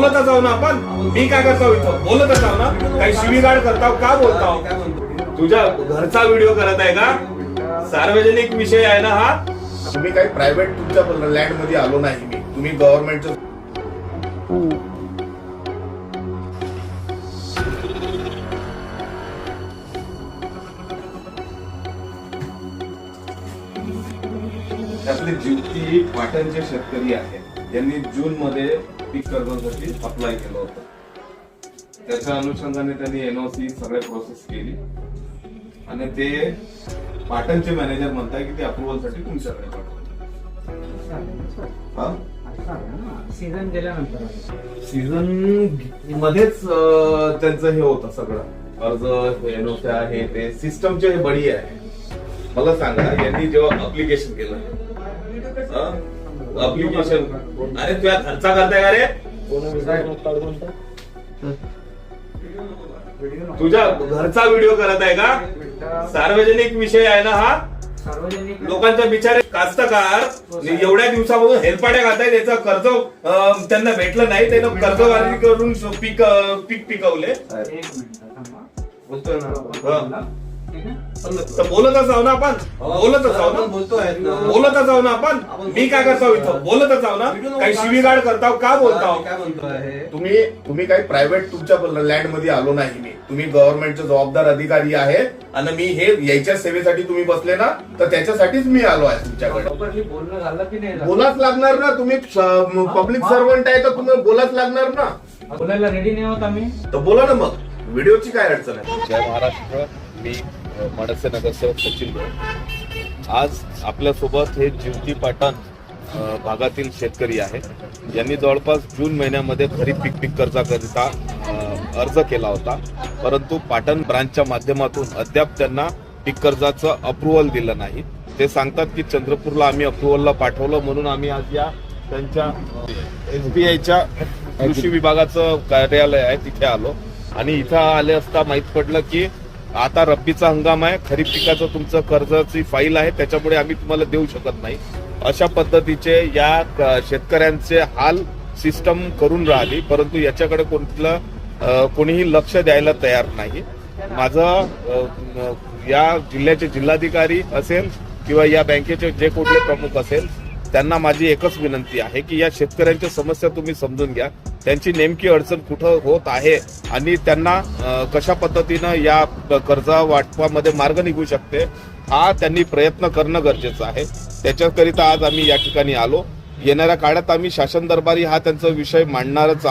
बोलतच आहो ना आपण. मी काय करतो इथं? बोलतच आहो ना. काही शिवीगाड करताव का बोलताव? तुझ्या घरचा व्हिडिओ करत आहे का? सार्वजनिक विषय आहे ना हा. तुम्ही काही प्रायव्हेट तुमच्या लँडमध्ये आलो नाही मी. तुम्ही गव्हर्नमेंटचं त्यातले ज्योती पाटणचे शेतकरी आहेत यांनी जून मध्ये पीक कर्जासाठी अप्लाय केलं होतं. त्याच्या अनुषंगाने त्यांनी एनओसी सगळ्या प्रोसेस केली. आणि ते पाटणचे मॅनेजर म्हणताय की ते अप्रुव्हलसाठी तुमच्याकडे हा? सीझन गेल्यानंतर. सीझन मध्येच त्यांचं हे होतं सगळं. अर्ज एनओच्या हे ते सिस्टमचे हे बळी आहे. मला सांगा यांनी जेव्हा अप्लिकेशन केलं अप्लिकेशन अरे तुझ्या खर्चा करताय का रे? तुझ्या घरचा व्हिडिओ करत आहे का? सार्वजनिक विषय आहे ना हा? सार्वजनिक लोकांच्या बिचारे कास्तकार एवढ्या दिवसापासून हेलपाट्या घालताय त्याचं कर्ज त्यांना भेटलं नाही त्यानं कर्जवारी करून पीक पीक पिकवले. तर बोलतच आहो ना आपण. बोलतच आहो ना. बोलतोय बोलतच आहो ना आपण. मी काय करतो इथं? बोलतच आहो ना. काही शिवीगाळ करताव का बोलताव काय म्हणतोय तुम्ही तुम्ही काही प्रायव्हेट तुमच्या लँडमध्ये आलो नाही मी. तुम्ही गव्हर्नमेंटचे जबाबदार अधिकारी आहे आणि मी हे याच्या सेवेसाठी तुम्ही बसले ना तर त्याच्यासाठीच मी आलो आहे तुमच्याकडे. प्रॉपरली बोलणं झालं की नाही? झालं? बोलाच लागणार ना. तुम्ही पब्लिक सर्वंट आहे तर तुम्ही बोलाच लागणार ना. बोलायला रेडी नाही होत आम्ही. तर बोला ना मग. व्हिडिओची काय अडचण आहे? जय महाराष्ट्र. मी मनसे नगरसेवक सचिन आज आपल्यासोबत हे जिवती पाटण भागातील शेतकरी आहेत. यांनी जवळपास जून महिन्यामध्ये खरीप पीक पीक कर्जाकरिता अर्ज केला होता. परंतु पाटण ब्रांचच्या माध्यमातून अद्याप त्यांना पीक कर्जाचं अप्रुव्हल दिलं नाही. ते सांगतात की चंद्रपूरला आम्ही अप्रुव्हलला पाठवलं म्हणून आम्ही आज या त्यांच्या एसबीआयच्या कृषी विभागाचं कार्यालय आहे तिथे आलो. आणि इथं आले असता माहीत पडलं की आता रब्बीचा हंगाम आहे खरीप पिकाचं तुमचं कर्जाची फाईल आहे त्याच्यामुळे आम्ही तुम्हाला देऊ शकत नाही. अशा पद्धतीचे या क- शेतकऱ्यांचे हाल सिस्टम करून राहिली परंतु याच्याकडे कोणतं कोणीही लक्ष द्यायला तयार नाही. माझं या जिल्ह्याचे जिल्हाधिकारी असेल किंवा या बँकेचे जे कुठले प्रमुख असेल त्यांना माझी एकच विनंती आहे की या शेतकऱ्यांच्या समस्या तुम्ही समजून घ्या. त्यांची नेमकी अडचण कुठं होत आहे आणि त्यांना कशा पद्धतीनं या कर्जा वाटपामध्ये मार्ग निघू शकते हा त्यांनी प्रयत्न करणं गरजेचं आहे. त्याच्याकरिता आज आम्ही या ठिकाणी आलो. येणाऱ्या काळात आम्ही शासन दरबारी हा त्यांचा विषय मांडणारच आहोत.